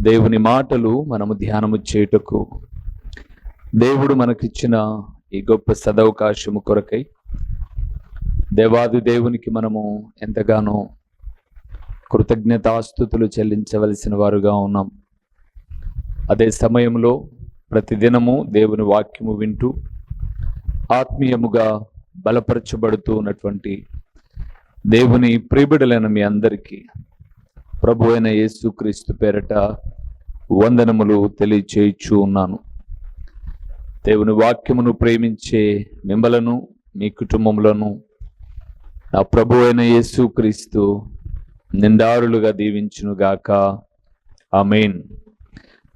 దేవుని మాటలు మనము ధ్యానము చేయుటకు. దేవుడు మనకిచ్చిన ఈ గొప్ప సదవకాశము కొరకై దేవాది దేవునికి మనము ఎంతగానో కృతజ్ఞతాస్థుతులు చెల్లించవలసిన వారుగా ఉన్నాం. అదే సమయంలో ప్రతిదినము దేవుని వాక్యము వింటూ ఆత్మీయముగా బలపరచబడుతూ ఉన్నటువంటి దేవుని ప్రియబిడలైన మీ అందరికీ ప్రభు అయిన యేసుక్రీస్తు పేరట వందనములు తెలియచేయచ్చు ఉన్నాను. దేవుని వాక్యమును ప్రేమించే మిమ్మలను మీ కుటుంబములను నా ప్రభు అయిన యేసుక్రీస్తు నిందారులుగా దీవించునుగాక మెయిన్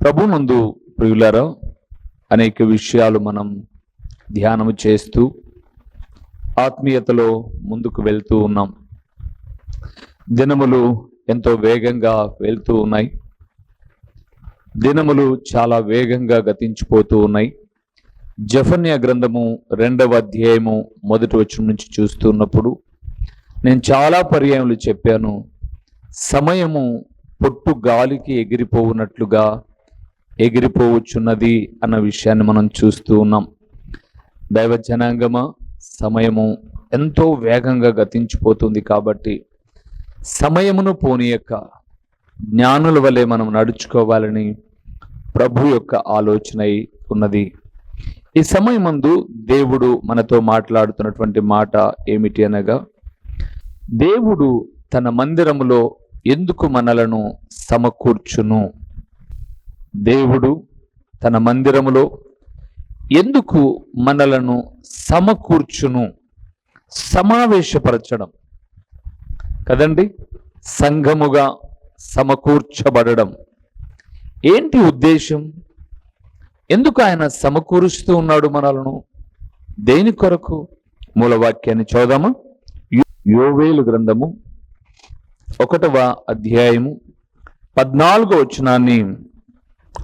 ప్రభు నందు ప్రియులరా అనేక విషయాలు మనం ధ్యానము చేస్తూ ఆత్మీయతలో ముందుకు వెళ్తూ ఉన్నాం. దినములు ఎంతో వేగంగా వెళ్తూ ఉన్నాయి. దినములు చాలా వేగంగా గతించిపోతూ ఉన్నాయి. జఫన్య గ్రంథము రెండవ అధ్యాయము మొదటి వచ్చిన నుంచి చూస్తున్నప్పుడు నేను చాలా పర్యాయములు చెప్పాను. సమయము పొట్టు గాలికి ఎగిరిపోవునట్లుగా ఎగిరిపోవచ్చున్నది అన్న విషయాన్ని మనం చూస్తూ ఉన్నాం. దైవ జనాంగమ సమయము ఎంతో వేగంగా గతించిపోతుంది కాబట్టి సమయమును పోనీయక జ్ఞానుల వలె మనం నడుచుకోవాలని ప్రభు యొక్క ఆలోచన అయి ఉన్నది. ఈ సమయమందు దేవుడు మనతో మాట్లాడుతున్నటువంటి మాట ఏమిటి అనగా దేవుడు తన మందిరములో ఎందుకు మనలను సమకూర్చును? దేవుడు తన మందిరములో ఎందుకు మనలను సమకూర్చును? సమావేశపరచడం. కదండి? సంఘముగా సమకూర్చబడడం. ఏంటి ఉద్దేశం? ఎందుకు ఆయన సమకూరుస్తూ ఉన్నాడు మనలను? దేని కొరకు? మూలవాక్యాన్ని చూద్దామా యోవేలు గ్రంథము ఒకటవ అధ్యాయము పద్నాలుగో వచనాన్ని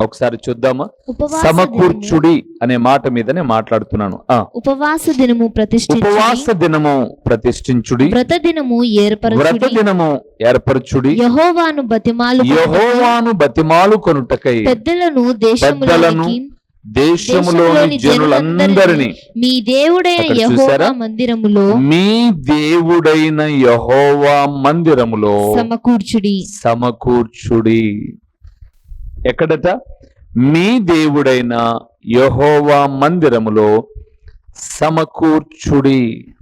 ఒకసారి చూద్దామా? ఉపవాస సమకూర్చుడి అనే మాట మీదనే మాట్లాడుతున్నాను. ఉపవాస దినము ప్రతిష్ఠించి ఉపవాస దినము ప్రతిష్ఠించుడి. వ్రత దినము వ్రత ఏర్పరచుడి దినము ఏర్పరచుడి. యహోవాను బతిమాలు యహోవాను బతిమాలు కొనుటకై. పెద్దలను దేశములోనికి దేశములోని జనులందరినీ. మీ దేవుడైన యహోవా? మందిరములో మీ దేవుడైన యహోవా మందిరములో సమకూర్చుడి. సమకూర్చుడి. ఎక్కడట? మీ దేవుడైన యహోవా మందిరములో సమకూర్చుడి.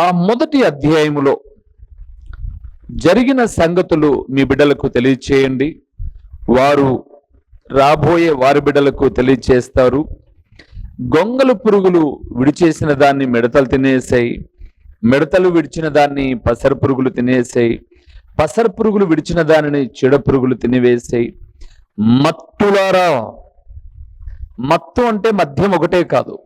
ఆ మొదటి అధ్యాయములో జరిగిన సంగతులు మీ బిడ్డలకు తెలియచేయండి. వారు రాబోయే వారి బిడ్డలకు తెలియచేస్తారు. గొంగలు పురుగులు విడిచేసిన దాన్ని మిడతలు తినేసాయి. మిడతలు విడిచిన దాన్ని పసర పురుగులు తినేసాయి. పసర పురుగులు విడిచిన దానిని చెడ పురుగులు తినివేసాయి. మత్తులారా. మత్తు అంటే మద్యం ఒకటే కాదు.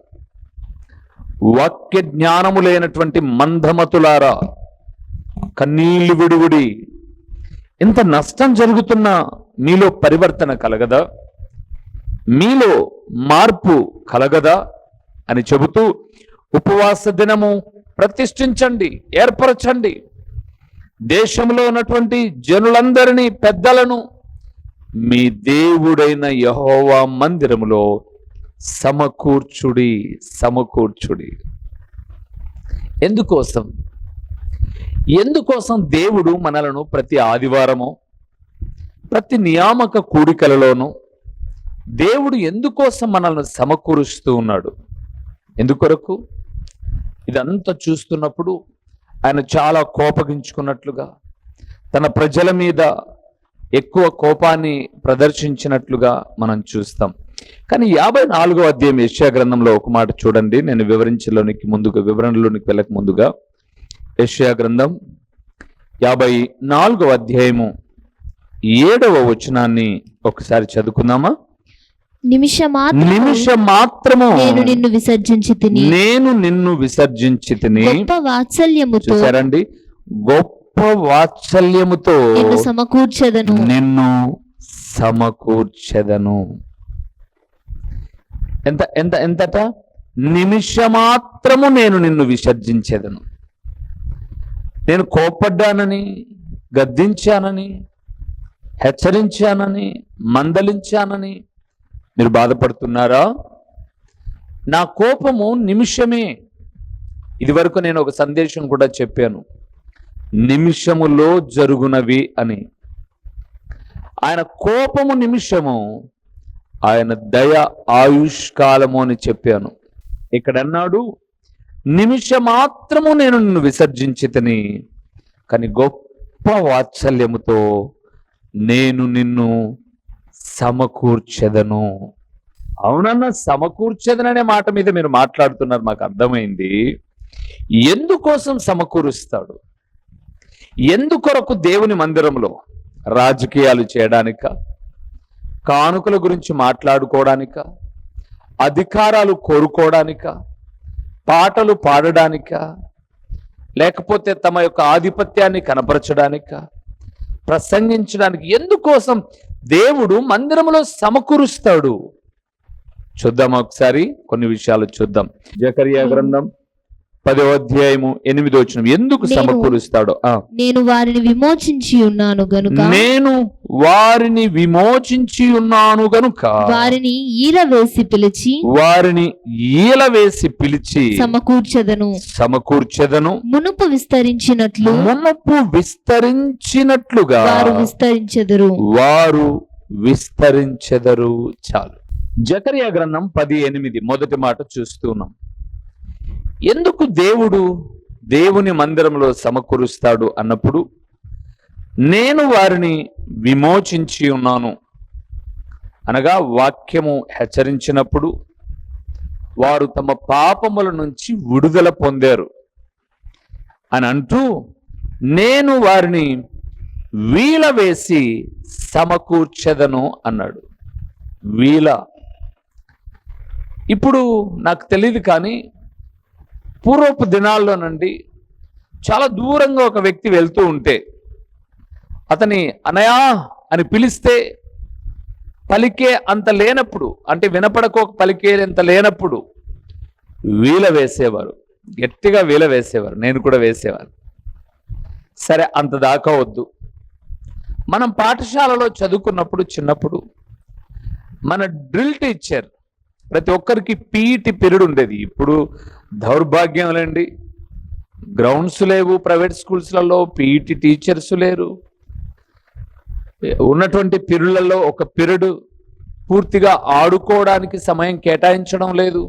వాక్య జ్ఞానము లేనటువంటి మందమతులారా. కన్నీళ్ళు విడుగుడి ఇంత నష్టం జరుగుతున్న మీలో పరివర్తన కలగదా? మీలో మార్పు కలగదా? అని చెబుతూ ఉపవాస దినము ప్రతిష్ఠించండి ఏర్పరచండి. దేశంలో ఉన్నటువంటి జనులందరినీ పెద్దలను మీ దేవుడైన యహోవా మందిరములో సమకూర్చుడి సమకూర్చుడి. ఎందుకోసం? ఎందుకోసం దేవుడు మనలను ప్రతి ఆదివారము ప్రతి నియామక కూడికలలోనూ దేవుడు ఎందుకోసం మనల్ని సమకూరుస్తూ ఉన్నాడు? ఎందుకొరకు? ఇదంతా చూస్తున్నప్పుడు ఆయన చాలా కోపగించుకున్నట్లుగా తన ప్రజల మీద ఎక్కువ కోపాన్ని ప్రదర్శించినట్లుగా మనం చూస్తాం. కానీ యాభై నాలుగో అధ్యాయం యెషయా గ్రంథంలో ఒక మాట చూడండి. నేను వివరించలోనికి ముందుగా వివరణలోనికి వెళ్ళక ముందుగా. యెషయా గ్రంథం యాభై నాలుగవ అధ్యాయము ఏడవ వచనాన్ని ఒకసారి చదువుకుందామా? నిమిషం మాత్రము నేను నిన్ను విసర్జించి తిని. నేను నిన్ను విసర్జించి గొప్ప వాత్సల్యముతో చూసారండి గొప్ప వాత్సల్యముతో నిన్ను సమకూర్చదను. నిన్ను సమకూర్చెదను. ఎంత ఎంత ఎంతట? నిమిషమాత్రము నేను నిన్ను విసర్జించేదను. నేను కోపడ్డానని గద్దించానని హెచ్చరించానని మందలించానని మీరు బాధపడుతున్నారా? నా కోపము నిమిషమే. ఇదివరకు నేను ఒక సందేశం కూడా చెప్పాను. నిమిషములో జరుగునవి అని. ఆయన కోపము నిమిషము ఆయన దయ ఆయుష్కాలము అని చెప్పాను. ఇక్కడ అన్నాడు నిమిషమాత్రము నేను నిన్ను విసర్జించితని కానీ గొప్ప వాత్సల్యముతో నేను నిన్ను సమకూర్చెదను. అవునన్న సమకూర్చెదననే మాట మీద మీరు మాట్లాడుతున్నారు మాకు అర్థమైంది. ఎందుకోసం సమకూరుస్తాడు? ఎందుకొరకు దేవుని మందిరంలో రాజకీయాలు చేయడానిక కానుకల గురించి మాట్లాడుకోవడానిక అధికారాలు కోరుకోవడానిక పాటలు పాడడానిక లేకపోతే తమ యొక్క ఆధిపత్యాన్ని కనపరచడానిక ప్రసంగించడానికి ఎందుకోసం దేవుడు మందిరములో సమకూరుస్తాడు? చూద్దాం ఒకసారి కొన్ని విషయాలు చూద్దాం. జకరియా గ్రంథం పదో అధ్యాయము ఎనిమిదో వచ్చిన ఎందుకు సమకూరుస్తాడు? నేను వారిని విమోచించి ఉన్నాను గనుక. నేను వారిని విమోచించి ఉన్నాను గనుక. వారిని ఈల వేసి పిలిచి వారిని ఈల వేసి పిలిచి సమకూర్చదను. సమకూర్చెదను. మునుపు విస్తరించినట్లు మునపు విస్తరించినట్లుగా వారు విస్తరించెదరు. వారు విస్తరించెదరు. చాలు. జకరియా గ్రంథం పది ఎనిమిది. మొదటి మాట చూస్తున్నాం ఎందుకు దేవుడు దేవుని మందిరంలో సమకూరుస్తాడు అన్నప్పుడు నేను వారిని విమోచించి ఉన్నాను అనగా వాక్యము హెచ్చరించినప్పుడు వారు తమ పాపముల నుంచి విడుదల పొందారు అని అంటూ నేను వారిని వీల వేసి సమకూర్చెదను అన్నాడు. వీల. ఇప్పుడు నాకు తెలియదు కానీ పూర్వపు దినాల్లో నుండి చాలా దూరంగా ఒక వ్యక్తి వెళ్తూ ఉంటే అతని అనయా అని పిలిస్తే పలికే అంత లేనప్పుడు అంటే వినపడకో పలికే అంత లేనప్పుడు వీల వేసేవారు. గట్టిగా వీల వేసేవారు. నేను కూడా వేసేవారు సరే అంత దాకా వద్దు. మనం పాఠశాలలో చదువుకున్నప్పుడు చిన్నప్పుడు మన డ్రిల్ టీచర్ ప్రతి ఒక్కరికి పీఈటి పీరియడ్ ఉండేది ఇప్పుడు దౌర్భాగ్యం లేండి. గ్రౌండ్స్ లేవు ప్రైవేట్ స్కూల్స్లలో పీఈటి టీచర్స్ లేరు. ఉన్నటువంటి పీరియడ్లలో ఒక పీరియడ్ పూర్తిగా ఆడుకోవడానికి సమయం కేటాయించడం లేదు.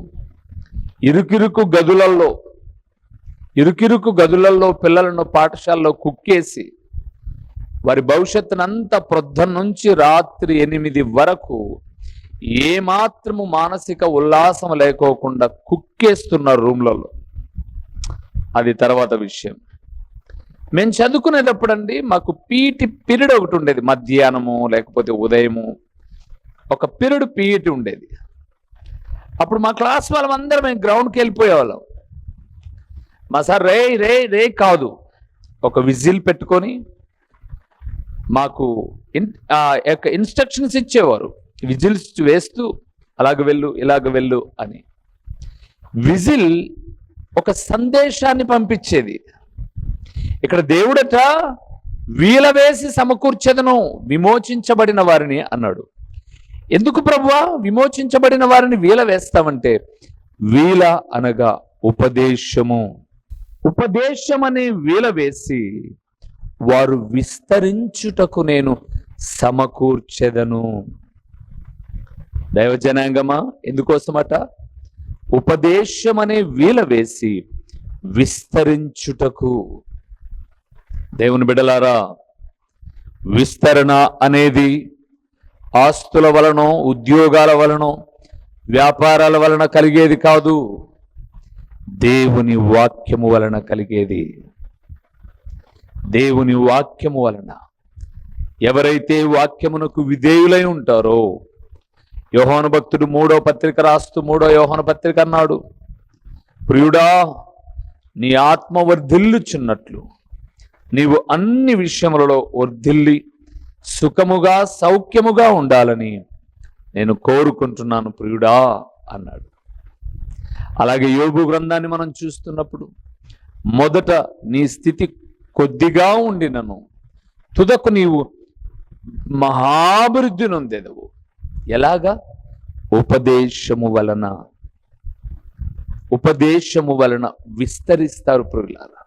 ఇరుకిరుకు గదులలో ఇరుకిరుకు గదులలో పిల్లలను పాఠశాలలో కుక్కేసి వారి భవిష్యత్తునంతా ప్రొద్దు నుంచి రాత్రి ఎనిమిది వరకు ఏమాత్రము మానసిక ఉల్లాసం లేకోకుండా కుక్కేస్తున్నారు రూమ్లలో. అది తర్వాత విషయం. మేము చదువుకునేటప్పుడండి మాకు పీటి పీరియడ్ ఒకటి ఉండేది. మధ్యాహ్నము లేకపోతే ఉదయము. ఒక పీరియడ్ పీఈటి ఉండేది. అప్పుడు మా క్లాస్ వాళ్ళందరం మేము గ్రౌండ్కి వెళ్ళిపోయేవాళ్ళం. మా సార్ రే రే రే కాదు. ఒక విజిల్ పెట్టుకొని మాకు ఇన్ యొక్క ఇన్స్ట్రక్షన్స్ ఇచ్చేవారు. విజిల్స్ వేస్తూ అలాగ వెళ్ళు ఇలాగ వెళ్ళు అని. విజిల్ ఒక సందేశాన్ని పంపించేది. ఇక్కడ దేవుడట వీల వేసి సమకూర్చెదను విమోచించబడిన వారిని అన్నాడు. ఎందుకు ప్రభువా? విమోచించబడిన వారిని వీల వేస్తామంటే వీల అనగా ఉపదేశము. ఉపదేశం అనే వీల వేసి వారు విస్తరించుటకు నేను సమకూర్చెదను. దైవజనాంగమా? ఎందుకోసమట? ఉపదేశం అనే వీల వేసి విస్తరించుటకు. దేవుని బిడలారా విస్తరణ అనేది ఆస్తుల వలన ఉద్యోగాల వలన వ్యాపారాల వలన కలిగేది కాదు. దేవుని వాక్యము వలన కలిగేది. దేవుని వాక్యము వలన ఎవరైతే వాక్యమునకు విధేయులై ఉంటారో యోహాను భక్తుడు మూడో పత్రిక రాస్తూ మూడో యోహాను పత్రిక అన్నాడు ప్రియుడా నీ ఆత్మ వర్ధిల్లుచున్నట్లు. నీవు అన్ని విషయములలో వర్ధిల్లి సుఖముగా సౌఖ్యముగా ఉండాలని నేను కోరుకుంటున్నాను ప్రియుడా అన్నాడు. అలాగే యోగు గ్రంథాన్ని మనం చూస్తున్నప్పుడు మొదట నీ స్థితి కొద్దిగా ఉండినను. తుదకు నీవు మహాభివృద్ధి నొందెదవు. ఎలాగా? ఉపదేశము వలన. ఉపదేశము వలన విస్తరిస్తారు పురుగులారా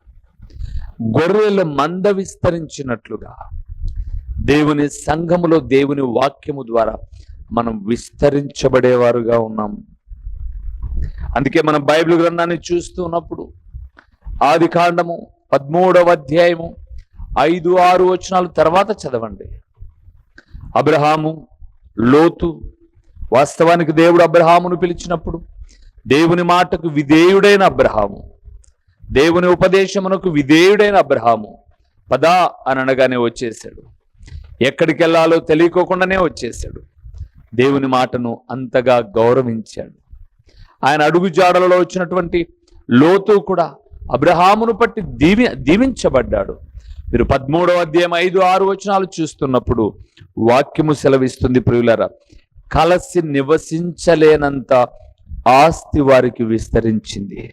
గొర్రెల మంద విస్తరించినట్లుగా దేవుని సంఘములో దేవుని వాక్యము ద్వారా మనం విస్తరించబడేవారుగా ఉన్నాం. అందుకే మనం బైబిల్ గ్రంథాన్ని చూస్తూ ఉన్నప్పుడు ఆది కాండము పదమూడవ అధ్యాయము ఐదు ఆరు వచనాలు తర్వాత చదవండి. అబ్రహాము లోతు వాస్తవానికి దేవుడు అబ్రహామును పిలిచినప్పుడు దేవుని మాటకు విధేయుడైన అబ్రహాము. దేవుని ఉపదేశమునకు విధేయుడైన అబ్రహాము. పదా అని అనగానే వచ్చేసాడు ఎక్కడికి వెళ్ళాలో తెలియకోకుండానే వచ్చేసాడు దేవుని మాటను అంతగా గౌరవించాడు. ఆయన అడుగు జాడలలో వచ్చినటువంటి లోతు కూడా అబ్రహామును పట్టి దీవి దీవించబడ్డాడు. మీరు పద్మూడవ అధ్యాయం ఐదు ఆరు వచనాలు చూస్తున్నప్పుడు వాక్యము సెలవిస్తుంది ప్రియులరా. కలసి నివసించలేనంత ఆస్తి వారికి విస్తరించింది.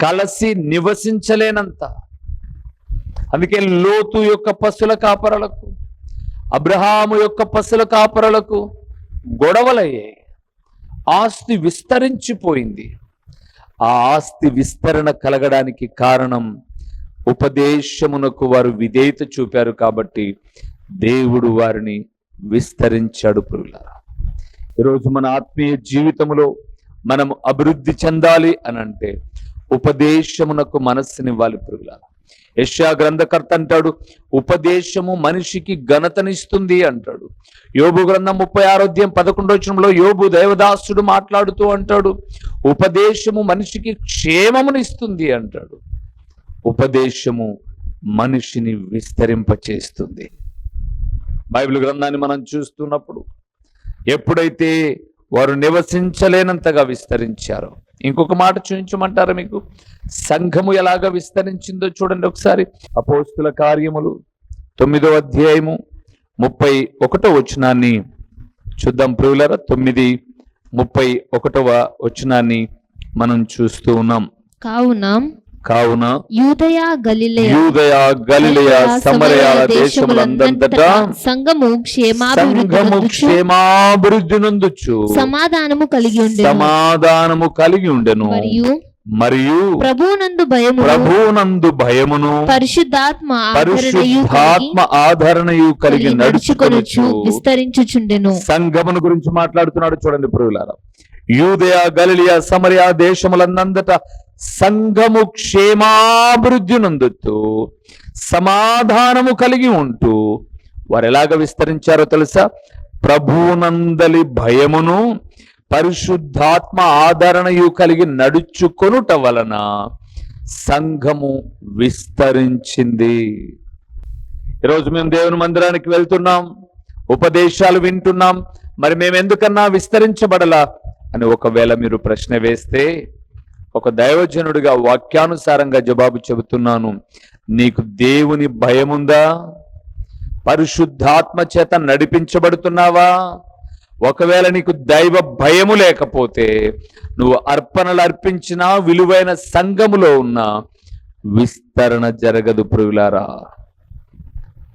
కలసి నివసించలేనంత. అందుకే లోతు యొక్క పశుల కాపరలకు అబ్రహాము యొక్క పశుల కాపరలకు గొడవలయ్యాయి ఆస్తి విస్తరించిపోయింది. ఆ ఆస్తి విస్తరణ కలగడానికి కారణం ఉపదేశమునకు వారు విధేయత చూపారు కాబట్టి దేవుడు వారిని విస్తరించాడు పురుగులారా. ఈరోజు మన ఆత్మీయ జీవితంలో మనం అభివృద్ధి చెందాలి అని అంటే ఉపదేశమునకు మనస్సునివ్వాలి పురుగులారా. యశా గ్రంథకర్త అంటాడు ఉపదేశము మనిషికి ఘనతనిస్తుంది అంటాడు. యోబు గ్రంథం ముప్పై ఆరోధ్యం పదకొండవచనంలో యోబు దేవదాసుడు మాట్లాడుతూ అంటాడు ఉపదేశము మనిషికి క్షేమమునిస్తుంది అంటాడు. ఉపదేశము మనిషిని విస్తరింపచేస్తుంది. బైబిల్ గ్రంథాన్ని మనం చూస్తున్నప్పుడు ఎప్పుడైతే వారు నివసించలేనంతగా విస్తరించారో ఇంకొక మాట చూపించమంటారా మీకు? సంఘము ఎలాగ విస్తరించిందో చూడండి ఒకసారి. అపోస్తుల కార్యములు తొమ్మిదో అధ్యాయము ముప్పై ఒకటో వచనాన్ని చూద్దాం ప్రియులరా. తొమ్మిది ముప్పై ఒకటవ వచనాన్ని మనం చూస్తూ ఉన్నాం. కావున కావున యూదయ గలిలయ యూదయ గలిలయ సమరయాల దేశములందంతటా సంఘము క్షేమాభివృద్ధి సమాధానము కలిగి ఉండెను. సమాధానము కలిగి ఉండెను. మరియు మరియు ప్రభువునందు భయము ప్రభువునందు భయమును పరిశుద్ధాత్మ పరిశుద్ధాత్మ ఆదరణయు కలిగి నడుచుకొనుచు విస్తరించుచుండెను. సంగమును గురించి మాట్లాడుతున్నాడు చూడండి ప్రియులారా. యూదయ గలిలియ సమరయ దేశములందంతట సంఘము క్షేమాభివృద్ధి నందుతూ సమాధానము కలిగి ఉంటూ వారు ఎలాగ విస్తరించారో తెలుసా? ప్రభునందలి భయమును పరిశుద్ధాత్మ ఆదరణయు కలిగి నడుచుకొనుట వలన సంఘము విస్తరించింది. ఈరోజు మేము దేవుని మందిరానికి వెళ్తున్నాం ఉపదేశాలు వింటున్నాం. మరి మేము ఎందుకన్నా విస్తరించబడలా? అని ఒకవేళ మీరు ప్రశ్న వేస్తే ఒక దైవజనుడిగా వాక్యానుసారంగా జవాబు చెబుతున్నాను. నీకు దేవుని భయముందా? పరిశుద్ధాత్మ చేత నడిపించబడుతున్నావా? ఒకవేళ నీకు దైవ భయము లేకపోతే నువ్వు అర్పణలు అర్పించినా విలువైన సంఘములో ఉన్న విస్తరణ జరగదు ప్రియులారా.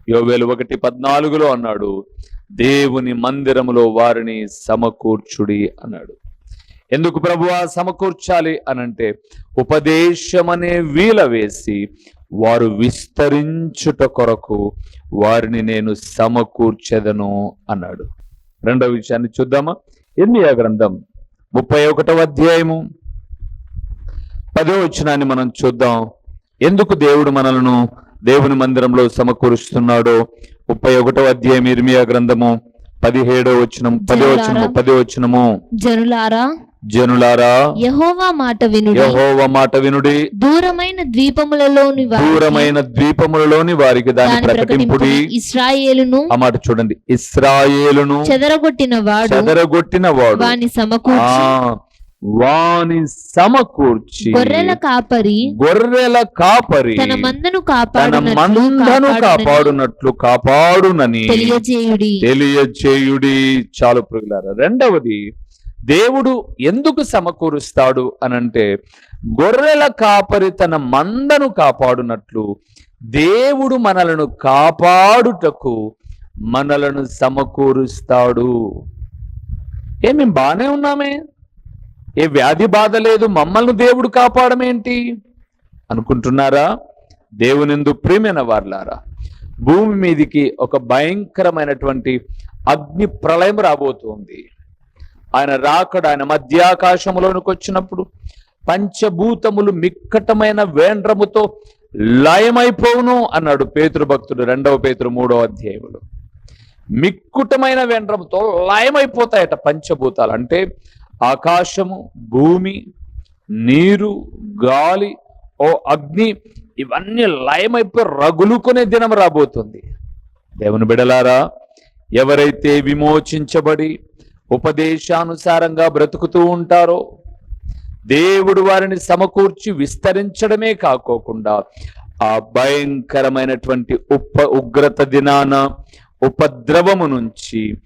యోవేలు ఒకటి పద్నాలుగులో అన్నాడు దేవుని మందిరములో వారిని సమకూర్చుడి అన్నాడు. ఎందుకు ప్రభువా సమకూర్చాలి అనంటే ఉపదేశమనే వీల వేసి వారు విస్తరించుట కొరకు వారిని నేను సమకూర్చెదను అన్నాడు. రెండవ విషయాన్ని చూద్దామా? ఎన్నియా గ్రంథం ముప్పై ఒకటవ అధ్యాయము. పదో వచనాన్ని మనం చూద్దాం. ఎందుకు దేవుడు మనలను దేవుని మందిరంలో సమకూరుస్తున్నాడో? ముప్పై ఒకటో అధ్యాయం ఇర్మియా గ్రంథము పదిహేడో వచనం పదో వచనము జనులారా. పదో వచనము. జనులారా జనులారా యహోవా మాట వినుడి. యహోవ మాట వినుడి. దూరమైన ద్వీపములలోని దూరమైన ద్వీపములలోని వారికి దాని ప్రకటింపుడి. ఇస్రాయేలును ఆ మాట చూడండి. ఇస్రాయేలును చెదరగొట్టిన వాడు చెదరగొట్టిన వాడు. వాని సమకూర్చి వాని సమకూర్చి గొర్రెల కాపరి గొర్రెల కాపరి తన మందను తన కాపాడునట్లు మందను కాపాడునట్లు కాపాడునని తెలియజేయుడి. తెలియచేయుడి చాలు ప్రియులారా రెండవది దేవుడు ఎందుకు సమకూరుస్తాడు అనంటే గొర్రెల కాపరి తన మందను కాపాడునట్లు దేవుడు మనలను కాపాడుటకు మనలను సమకూరుస్తాడు. ఏ మేము బాగానే ఉన్నామే? ఏ వ్యాధి బాధ లేదు మమ్మల్ని దేవుడు కాపాడమేంటి? అనుకుంటున్నారా? దేవునిందు ప్రేమైన వార్లారా భూమి మీదికి ఒక భయంకరమైనటువంటి అగ్ని ప్రళయం రాబోతుంది. ఆయన రాకడ ఆయన మధ్యాకాశములోనికి వచ్చినప్పుడు పంచభూతములు మిక్కటమైన వేండ్రముతో లయమైపోవును అన్నాడు పేతురు భక్తుడు రెండవ పేతురు మూడవ అధ్యాయములు. మిక్కుటమైన వేండ్రముతో లయమైపోతాయట పంచభూతాలు. అంటే ఆకాశము భూమి నీరు గాలి ఓ అగ్ని ఇవన్నీ లయమైపోయి రగులుకునే దినం రాబోతుంది. దేవుని బిడలారా ఎవరైతే విమోచించబడి ఉపదేశానుసారంగా బ్రతుకుతూ ఉంటారో దేవుడు వారిని సమకూర్చి విస్తరించడమే కాకోకుండా ఆ భయంకరమైనటువంటి ఉప ఉగ్రత దినాన ఉపద్రవము నుంచి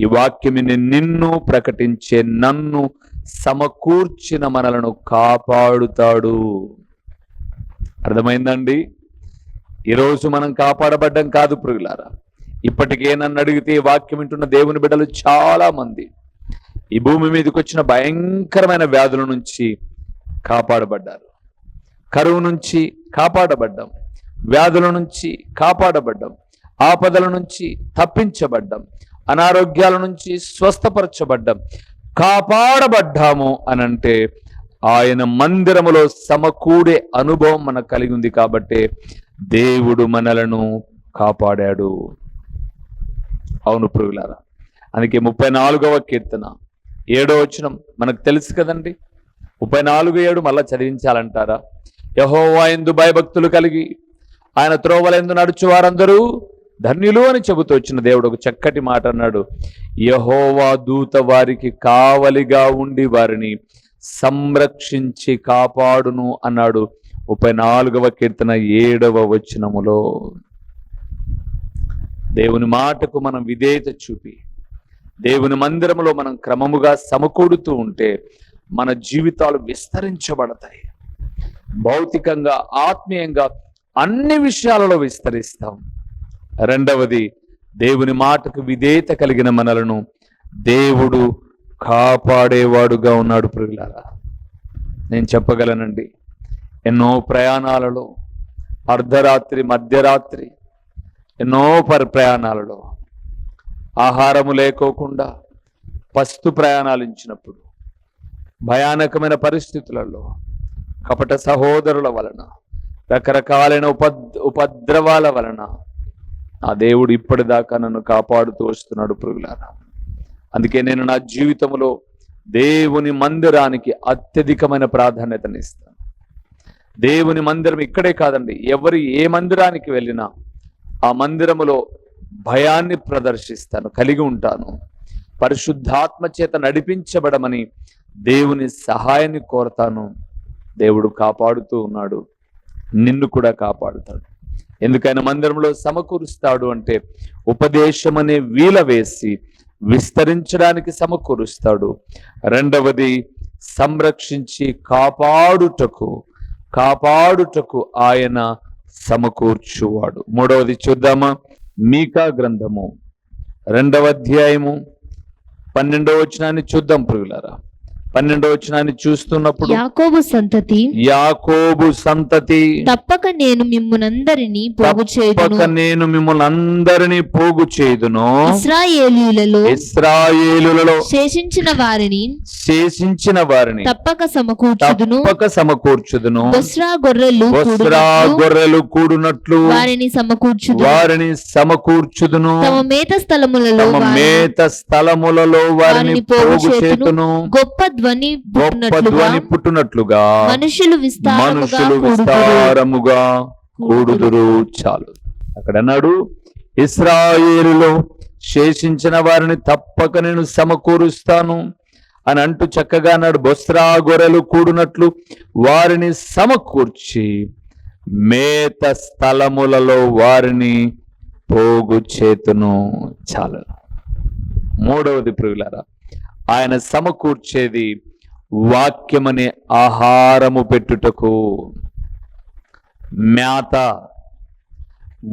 ఈ వాక్యమిని నిన్ను ప్రకటించే నన్ను సమకూర్చిన మనలను కాపాడుతాడు. అర్థమైందండి? ఈరోజు మనం కాపాడబడ్డం కాదు పురుగులారా ఇప్పటికే నన్ను అడిగితే ఈ వాక్యం వింటున్న దేవుని బిడ్డలు చాలా మంది ఈ భూమి మీదకి వచ్చిన భయంకరమైన వ్యాధుల నుంచి కాపాడబడ్డారు. కరువు నుంచి కాపాడబడ్డం వ్యాధుల నుంచి కాపాడబడ్డం ఆపదల నుంచి తప్పించబడ్డం అనారోగ్యాల నుంచి స్వస్థపరచబడ్డాం. కాపాడబడ్డాము అనంటే ఆయన మందిరములో సమకూడే అనుభవం మనకు కలిగి ఉంది కాబట్టి దేవుడు మనలను కాపాడాడు. అవును ప్రియులారా అందుకే ముప్పై నాలుగవ కీర్తన ఏడో వచనం మనకు తెలుసు కదండి. ముప్పై నాలుగు ఏడు మళ్ళా చదివించాలంటారా? యహోవా ఎందు భయభక్తులు కలిగి ఆయన త్రోవలెందు నడుచు వారందరూ ధన్యులు అని చెబుతూ వచ్చిన దేవుడు ఒక చక్కటి మాట అన్నాడు యహోవా దూత వారికి కావలిగా ఉండి వారిని సంరక్షించి కాపాడును అన్నాడు. ముప్పై నాలుగవ కీర్తన ఏడవ వచనములో దేవుని మాటకు మనం విధేయత చూపి దేవుని మందిరములో మనం క్రమముగా సమకూడుతూ ఉంటే మన జీవితాలు విస్తరించబడతాయి. భౌతికంగా ఆత్మీయంగా అన్ని విషయాలలో విస్తరిస్తాం. రెండవది దేవుని మాటకు విధేయత కలిగిన మనలను దేవుడు కాపాడేవాడుగా ఉన్నాడు ప్రియులారా. నేను చెప్పగలనండి ఎన్నో ప్రయాణాలలో అర్ధరాత్రి మధ్యరాత్రి ఎన్నో పరి ప్రయాణాలలో ఆహారము లేకోకుండా పస్తు ప్రయాణాలు ఇచ్చినప్పుడు భయానకమైన పరిస్థితులలో కపట సహోదరుల వలన రకరకాలైన ఉపద్ ఉపద్రవాల వలన ఆ దేవుడు ఇప్పటిదాకా నన్ను కాపాడుతూ వస్తున్నాడు పురుగులారా అందుకే నేను నా జీవితంలో దేవుని మందిరానికి అత్యధికమైన ప్రాధాన్యతనిస్తాను. దేవుని మందిరం ఇక్కడే కాదండి ఎవరు ఏ మందిరానికి వెళ్ళినా ఆ మందిరములో భయాన్ని ప్రదర్శిస్తాను కలిగి ఉంటాను. పరిశుద్ధాత్మ చేత నడిపించబడమని దేవుని సహాయాన్ని కోరతాను. దేవుడు కాపాడుతూ ఉన్నాడు నిన్ను కూడా కాపాడుతాడు. ఎందుకైనా మందిరంలో సమకూరుస్తాడు అంటే ఉపదేశం అనే వీల వేసి విస్తరించడానికి సమకూరుస్తాడు. రెండవది సంరక్షించి కాపాడుటకు కాపాడుటకు ఆయన సమకూర్చువాడు. మూడవది చూద్దామా? మీకా గ్రంథము. రెండవ అధ్యాయము. పన్నెండవ వచనాన్ని చూద్దాం ప్రియులారా. పన్నెండో వచనాన్ని చూస్తున్నప్పుడు యాకోబు సంతతి యాకోబు సంతతి తప్పక నేను మిమ్మునందరినీ పోగు చేయుదును. తప్పక నేను మిమ్మల్ని అందరినీ పోగు చేయుదును. ఇస్రాయేలీయులలో ఇస్రాయేలులలో శేషించిన వారిని శేషించిన వారిని తప్పక సమకూర్చుదును. తప్పక సమకూర్చుదును. బొస్రా గొర్రెలు కూడునట్లు గొర్రెలు కూడునట్లు వారిని సమకూర్చుదు వారిని సమకూర్చుదును. తమ మేత స్థలములలో తమ మేత స్థలములలో వారిని పోగు. చేతును గొప్ప ధ్వని ధ్వని పుట్టునట్లుగా మనుషులు విస్తారముగా మనుషులు. విస్తారముగా కూడుదురు. చాలు. అక్కడ అన్నాడు ఇస్రాయేలులో శేషించిన వారిని తప్పక నేను సమకూరుస్తాను అని అంటూ చక్కగా అన్నాడు బొస్రా గొర్రెలు కూడినట్లు వారిని సమకూర్చి మేత స్థలములలో వారిని పోగు చేతును. చాలు. మూడవది ప్రియులారా ఆయన సమకూర్చేది వాక్యమనే ఆహారము పెట్టుటకు. మేత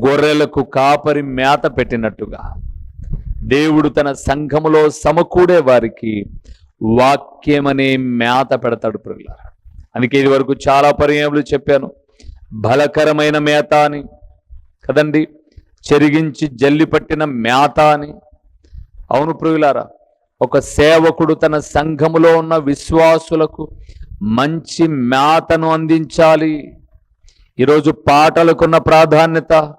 గొర్రెలకు కాపరి మేత పెట్టినట్టుగా. దేవుడు తన సంఘములో సమకూడే వారికి వాక్యమనే మేత పెడతాడు ప్రియులారా. అందుకే ఇది వరకు చాలా పర్యాయములు చెప్పాను. బలకరమైన మేత అని కదండి? చెరిగించి జల్లి పట్టిన మేత అని. అవును ప్రియులారా ఒక సేవకుడు తన సంఘములో ఉన్న విశ్వాసులకు మంచి మేతను అందించాలి. ఈరోజు పాటలకున్న ప్రాధాన్యత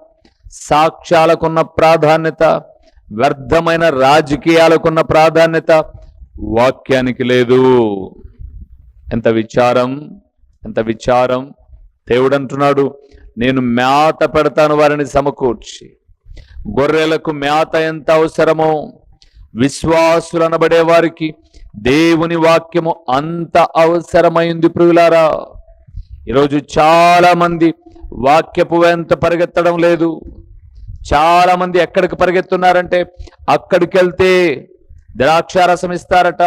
సాక్ష్యాలకున్న ప్రాధాన్యత వ్యర్థమైన రాజకీయాలకున్న ప్రాధాన్యత వాక్యానికి లేదు. ఎంత విచారం ఎంత విచారం. దేవుడు అంటున్నాడు నేను మేత పెడతాను వారిని సమకూర్చి. గొర్రెలకు మేత ఎంత అవసరమో విశ్వాసులనబడే వారికి దేవుని వాక్యము అంత అవసరమైంది ప్రియులారా. ఈరోజు చాలా మంది వాక్యపు వెంత పరిగెత్తడం లేదు. చాలా మంది ఎక్కడికి పరిగెత్తున్నారంటే అక్కడికి వెళ్తే ద్రాక్షారసం ఇస్తారట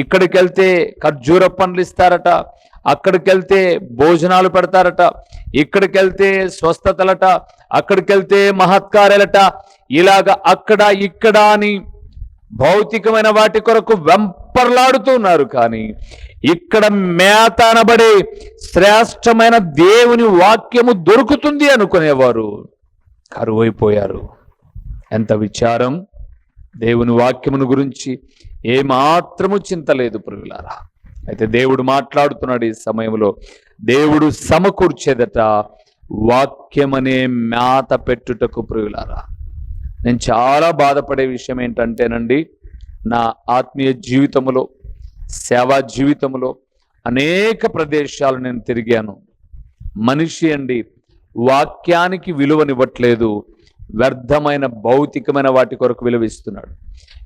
ఇక్కడికి వెళ్తే ఖర్జూర పండ్లు ఇస్తారట అక్కడికి వెళ్తే భోజనాలు పెడతారట ఇక్కడికి వెళ్తే స్వస్థతలట అక్కడికి వెళ్తే మహత్కారాలట ఇలాగ అక్కడ ఇక్కడ అని భౌతికమైన వాటి కొరకు వెంపర్లాడుతున్నారు కానీ ఇక్కడ మేత అనబడే శ్రేష్టమైన దేవుని వాక్యము దొరుకుతుంది అనుకునేవారు. కరువైపోయారు. ఎంత విచారం. దేవుని వాక్యమును గురించి ఏమాత్రము చింతలేదు పురుగులారా అయితే దేవుడు మాట్లాడుతున్నాడు ఈ సమయంలో. దేవుడు సమకూర్చేదట వాక్యమనే మేత పెట్టుటకు పురుగులారా నేను చాలా బాధపడే విషయం ఏంటంటేనండి నా ఆత్మీయ జీవితంలో సేవా జీవితంలో అనేక ప్రదేశాలు నేను తిరిగాను. మనిషి అండి వాక్యానికి విలువనివ్వట్లేదు వ్యర్థమైన భౌతికమైన వాటి కొరకు విలువిస్తున్నాడు.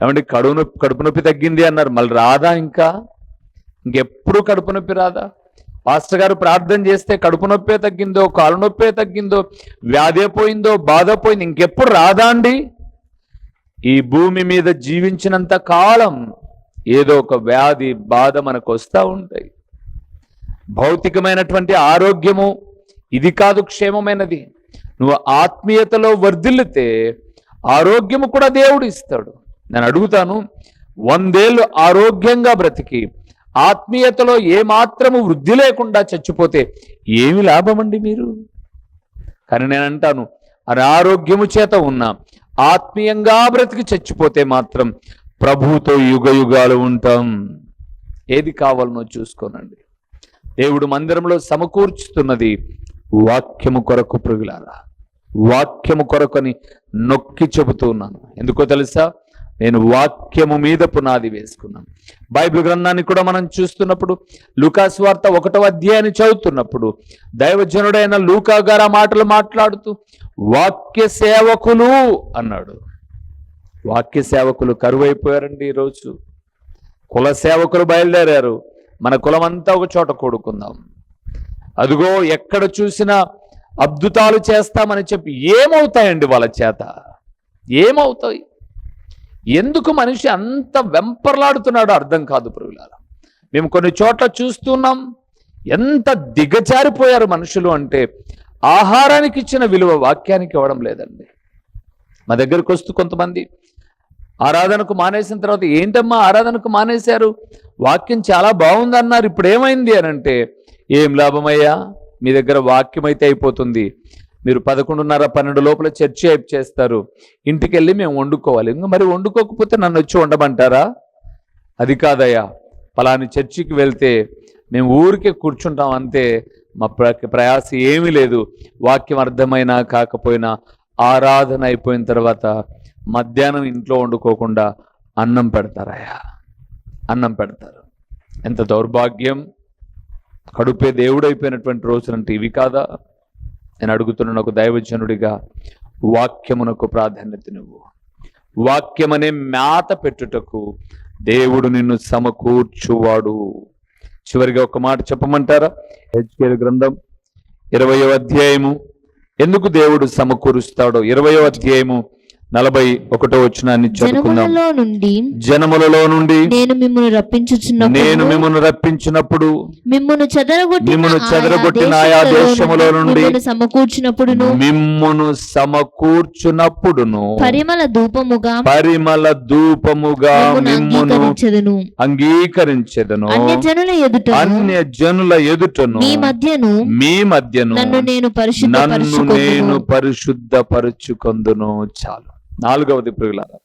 ఏమంటే కడుపు నొప్పి కడుపు నొప్పి తగ్గింది అన్నారు మళ్ళీ రాదా ఇంకా? ఇంకెప్పుడు కడుపు నొప్పి రాదా? పాస్టర్ గారు ప్రార్థన చేస్తే కడుపు నొప్పే తగ్గిందో కాలు నొప్పే తగ్గిందో వ్యాధే పోయిందో బాధ పోయింది ఇంకెప్పుడు రాదా అండి? ఈ భూమి మీద జీవించినంత కాలం ఏదో ఒక వ్యాధి బాధ మనకు వస్తూ ఉంటాయి. భౌతికమైనటువంటి ఆరోగ్యము ఇది కాదు క్షేమమైనది. నువ్వు ఆత్మీయతలో వర్ధిల్లితే ఆరోగ్యము కూడా దేవుడు ఇస్తాడు. నేను అడుగుతాను వందేళ్ళు ఆరోగ్యంగా బ్రతికి ఆత్మీయతలో ఏమాత్రము వృద్ధి లేకుండా చచ్చిపోతే ఏమి లాభమండి మీరు? కానీ నేను అంటాను అనారోగ్యము చేత ఉన్నా ఆత్మీయంగా బ్రతికి చచ్చిపోతే మాత్రం ప్రభువుతో యుగ యుగాలు ఉంటాం. ఏది కావాలనో చూసుకోనండి. దేవుడు మందిరంలో సమకూర్చుతున్నది వాక్యము కొరకు పురుగులారా వాక్యము కొరకని నొక్కి చెబుతూ ఉన్నాను. ఎందుకో తెలుసా? నేను వాక్యము మీద పునాది వేసుకున్నాను. బైబిల్ గ్రంథాన్ని కూడా మనం చూస్తున్నప్పుడు లూకాస్ వార్త ఒకటో అధ్యాయాన్ని చదువుతున్నప్పుడు దైవజనుడైన లూకా గారు ఆ మాటలు మాట్లాడుతూ వాక్య సేవకులు అన్నాడు. వాక్య సేవకులు కరువైపోయారండి ఈరోజు కుల సేవకులు బయలుదేరారు. మన కులమంతా ఒక చోట కూడుకుందాం. అదిగో ఎక్కడ చూసినా అద్భుతాలు చేస్తామని చెప్పి ఏమవుతాయండి వాళ్ళ చేత? ఏమవుతాయి? ఎందుకు మనిషి అంత వెంపర్లాడుతున్నాడో అర్థం కాదు ప్రియులార. మేము కొన్ని చోట్ల చూస్తున్నాం ఎంత దిగజారిపోయారు మనుషులు అంటే ఆహారానికి ఇచ్చిన విలువ వాక్యానికి ఇవ్వడం లేదండి. మా దగ్గరకు వస్తూ కొంతమంది ఆరాధనకు మానేసిన తర్వాత ఏంటమ్మా ఆరాధనకు మానేశారు? వాక్యం చాలా బాగుంది అన్నారు ఇప్పుడు ఏమైంది అని అంటే ఏం లాభమయ్యా? మీ దగ్గర వాక్యం అయితే అయిపోతుంది. మీరు పదకొండున్నర పన్నెండు లోపల చర్చి అయిపు చేస్తారు. ఇంటికి వెళ్ళి మేము వండుకోవాలి. ఇంకా మరి వండుకోకపోతే నన్ను వచ్చి వండమంటారా? అది కాదయ్యా. పలాని చర్చికి వెళ్తే మేము ఊరికే కూర్చుంటాం అంతే. మా ప్ర ప్రయాస ఏమీ లేదు. వాక్యం అర్థమైనా కాకపోయినా ఆరాధన అయిపోయిన తర్వాత మధ్యాహ్నం ఇంట్లో వండుకోకుండా అన్నం పెడతారయ్యా. అన్నం పెడతారు. ఎంత దౌర్భాగ్యం. కడుపే దేవుడైపోయినటువంటి రోజులంటే ఇవి కాదా? నేను అడుగుతున్నాను ఒక దైవజనుడిగా వాక్యమునకు ప్రాధాన్యత నువ్వు. వాక్యమనే మేత పెట్టుటకు దేవుడు నిన్ను సమకూర్చువాడు. చివరిగా ఒక మాట చెప్పమంటారా? హెచ్కేల్ గ్రంథం ఇరవయో అధ్యాయము. ఎందుకు దేవుడు సమకూరుస్తాడో? ఇరవయో అధ్యాయము నలభై ఒకటో వచనాన్ని జనములలో నుండి జనములలో నుండి నేను మిమ్మల్ని రప్పించుచున్నప్పుడు నేను మిమ్మల్ని రప్పించినప్పుడు మిమ్మును చెదరగొట్టిన మిమ్మును ఆయా చెదరగొట్టిన ఆయా దేశములో నుండి సమకూర్చినప్పుడును మిమ్మును సమకూర్చునప్పుడును పరిమళ ధూపముగా పరిమళ ధూపముగా మిమ్మును అంగీకరించెదను. అన్య జనుల ఎదుట అన్య జనుల ఎదుటను మీ మధ్యను మీ మధ్యను నన్ను నేను నన్ను నేను పరిశుద్ధపరుచుకొందును. చాలు. నాలుగవది ప్రియులారా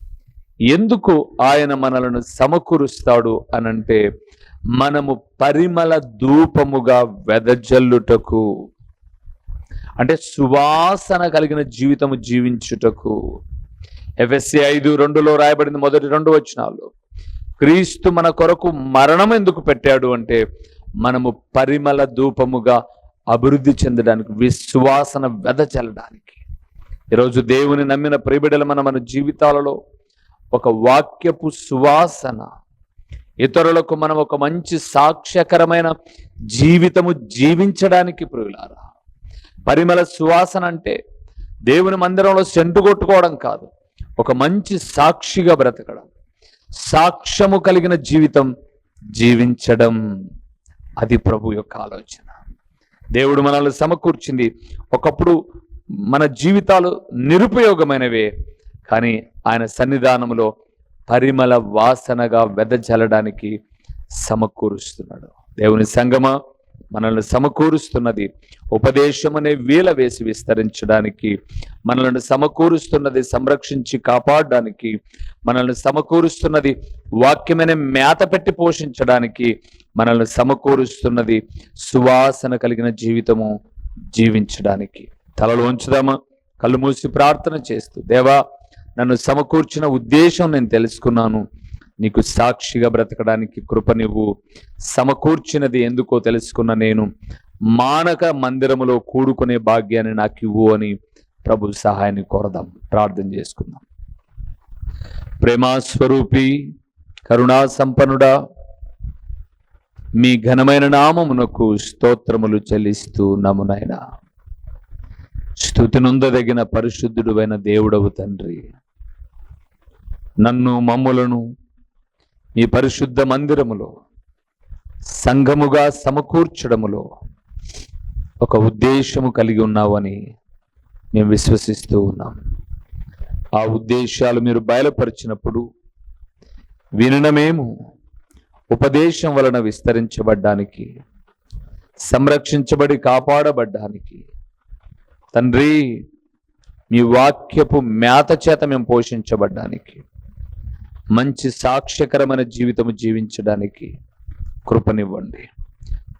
ఎందుకు ఆయన మనలను సమకూరుస్తాడు అనంటే మనము పరిమళ ధూపముగా వెదజల్లుటకు అంటే సువాసన కలిగిన జీవితము జీవించుటకు. ఎఫ్ఎస్సి ఐదు రెండులో రాయబడింది మొదటి రెండు వచనాలు. క్రీస్తు మన కొరకు మరణం ఎందుకు పెట్టాడు అంటే మనము పరిమళ ధూపముగా అభివృద్ధి చెందడానికి విశ్వాసన వెదజల్లడానికి. ఈరోజు దేవుని నమ్మిన ప్రియబిడలు మన మన జీవితాలలో ఒక వాక్యపు సువాసన ఇతరులకు మనం ఒక మంచి సాక్ష్యకరమైన జీవితము జీవించడానికి ప్రియులారా. పరిమళ సువాసన అంటే దేవుని మందిరంలో సెంటు కొట్టుకోవడం కాదు ఒక మంచి సాక్షిగా బ్రతకడం సాక్ష్యము కలిగిన జీవితం జీవించడం. అది ప్రభు యొక్క ఆలోచన. దేవుడు మనల్ని సమకూర్చింది. ఒకప్పుడు మన జీవితాలు నిరుపయోగమైనవే కానీ ఆయన సన్నిధానములో పరిమళ వాసనగా వెదజల్లడానికి సమకూరుస్తున్నాడు. దేవుని సంగమా మనల్ని సమకూరుస్తున్నది. ఉపదేశం అనే వీల వేసి విస్తరించడానికి మనల్ని సమకూరుస్తున్నది సంరక్షించి కాపాడడానికి మనల్ని సమకూరుస్తున్నది వాక్యమైన మేత పెట్టి పోషించడానికి మనల్ని సమకూరుస్తున్నది సువాసన కలిగిన జీవితము జీవించడానికి. తలలు ఉంచుదామా కళ్ళు మూసి ప్రార్థన చేస్తూ దేవా నన్ను సమకూర్చిన ఉద్దేశం నేను తెలుసుకున్నాను. నీకు సాక్షిగా బ్రతకడానికి కృప నువ్వు సమకూర్చినది ఎందుకో తెలుసుకున్న నేను. మానక మందిరములో కూడుకునే భాగ్యాన్ని నాకు ఇవ్వు అని ప్రభు సహాయాన్ని కోరదాం. ప్రార్థన చేసుకుందాం. ప్రేమాస్వరూపి కరుణా సంపన్నుడా మీ ఘనమైన నామమునకు స్తోత్రములు చెల్లిస్తూ నమునైనా. స్థుతి నొందదగిన పరిశుద్ధుడువైన దేవుడవు తండ్రి. నన్ను మమ్ములను ఈ పరిశుద్ధ మందిరములో సంఘముగా సమకూర్చడములో ఒక ఉద్దేశము కలిగి ఉన్నావని మేము విశ్వసిస్తూ ఉన్నాం. ఆ ఉద్దేశాలు మీరు బయలుపరిచినప్పుడు వినడమేము ఉపదేశం వలన విస్తరించబడ్డానికి సంరక్షించబడి కాపాడబడ్డానికి తండ్రి మీ వాక్యపు మేత చేత మేము పోషించబడ్డానికి మంచి సాక్ష్యకరమైన జీవితము జీవించడానికి కృపనివ్వండి.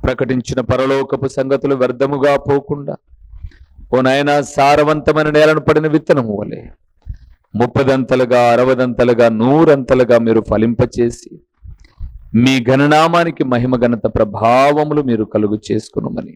ప్రకటించిన పరలోకపు సంగతులు వ్యర్థముగా పోకుండా ఓ నాయన సారవంతమైన నేలను పడిన విత్తనము వలె ముప్పదంతలుగా అరవదంతలుగా నూరంతలుగా మీరు ఫలింపచేసి మీ ఘననామానికి మహిమ ఘనత ప్రభావములు మీరు కలుగు చేసుకునమని